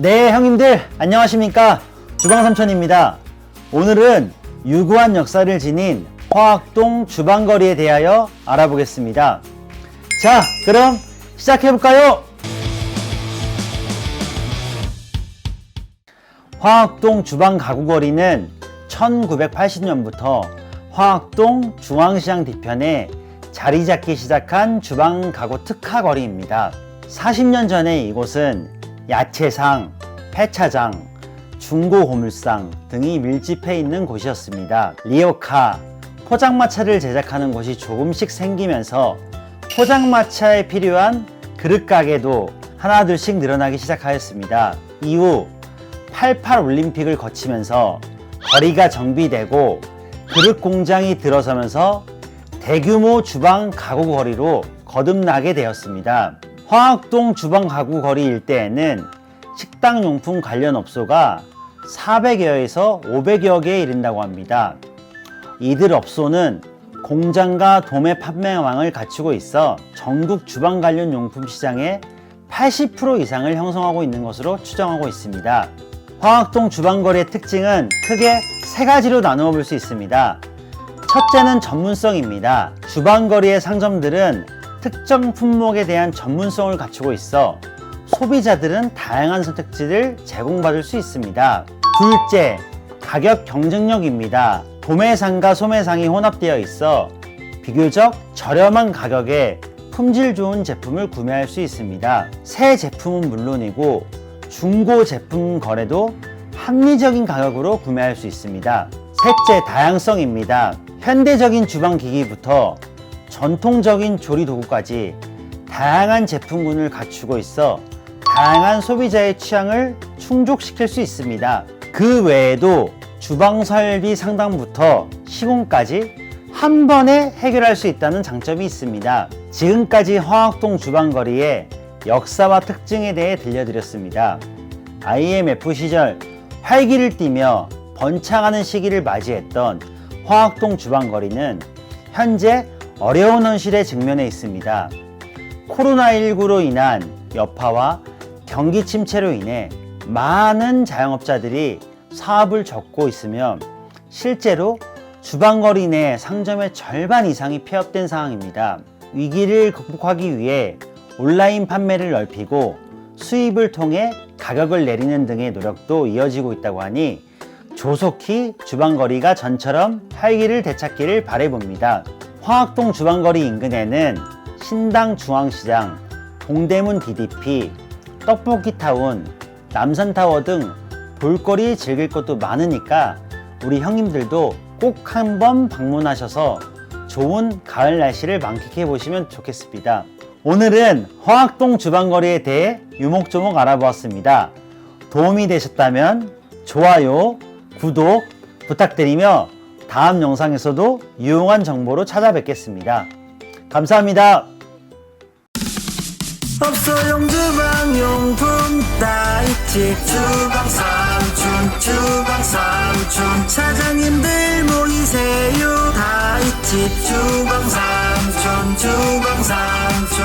네, 형님들 안녕하십니까? 주방삼촌입니다. 오늘은 유구한 역사를 지닌 화학동 주방거리에 대하여 알아보겠습니다. 자, 그럼 시작해볼까요? 화학동 주방 가구거리는 1980년부터 화학동 중앙시장 뒤편에 자리 잡기 시작한 주방 가구 특화 거리입니다. 40년 전에 이곳은 야채상, 폐차장, 중고 고물상 등이 밀집해 있는 곳이었습니다. 리오카, 포장마차를 제작하는 곳이 조금씩 생기면서 포장마차에 필요한 그릇 가게도 하나둘씩 늘어나기 시작하였습니다. 이후 88 올림픽을 거치면서 거리가 정비되고 그릇 공장이 들어서면서 대규모 주방 가구 거리로 거듭나게 되었습니다. 화학동 주방 가구 거리 일대에는 식당 용품 관련 업소가 400여에서 500여 개에 이른다고 합니다. 이들 업소는 공장과 도매 판매망을 갖추고 있어 전국 주방 관련 용품 시장의 80% 이상을 형성하고 있는 것으로 추정하고 있습니다. 화학동 주방거리의 특징은 크게 세 가지로 나누어 볼 수 있습니다. 첫째는 전문성입니다. 주방거리의 상점들은 특정 품목에 대한 전문성을 갖추고 있어 소비자들은 다양한 선택지를 제공받을 수 있습니다. 둘째, 가격 경쟁력입니다. 도매상과 소매상이 혼합되어 있어 비교적 저렴한 가격에 품질 좋은 제품을 구매할 수 있습니다. 새 제품은 물론이고 중고 제품 거래도 합리적인 가격으로 구매할 수 있습니다. 셋째, 다양성입니다. 현대적인 주방 기기부터 전통적인 조리 도구까지 다양한 제품군을 갖추고 있어 다양한 소비자의 취향을 충족시킬 수 있습니다. 그 외에도 주방 설비 상담부터 시공까지 한 번에 해결할 수 있다는 장점이 있습니다. 지금까지 화학동 주방거리의 역사와 특징에 대해 들려드렸습니다. IMF 시절 활기를 띠며 번창하는 시기를 맞이했던 화학동 주방거리는 현재 어려운 현실에 직면해 있습니다. 코로나19로 인한 여파와 경기 침체로 인해 많은 자영업자들이 사업을 접고 있으며 실제로 주방거리 내 상점의 절반 이상이 폐업된 상황입니다. 위기를 극복하기 위해 온라인 판매를 넓히고 수입을 통해 가격을 내리는 등의 노력도 이어지고 있다고 하니 조속히 주방거리가 전처럼 활기를 되찾기를 바래봅니다. 화학동 주방거리 인근에는 신당 중앙시장, 동대문 DDP, 떡볶이타운, 남산타워 등 볼거리 즐길 것도 많으니까 우리 형님들도 꼭 한번 방문하셔서 좋은 가을 날씨를 만끽해 보시면 좋겠습니다. 오늘은 화학동 주방거리에 대해 유목조목 알아보았습니다. 도움이 되셨다면 좋아요, 구독 부탁드리며 다음 영상에서도 유용한 정보로 찾아뵙겠습니다. 감사합니다. 업소용 주방용품 다이집 주방삼촌 주방삼촌 사장님들 모이세요 다이집 주방삼촌 주방삼촌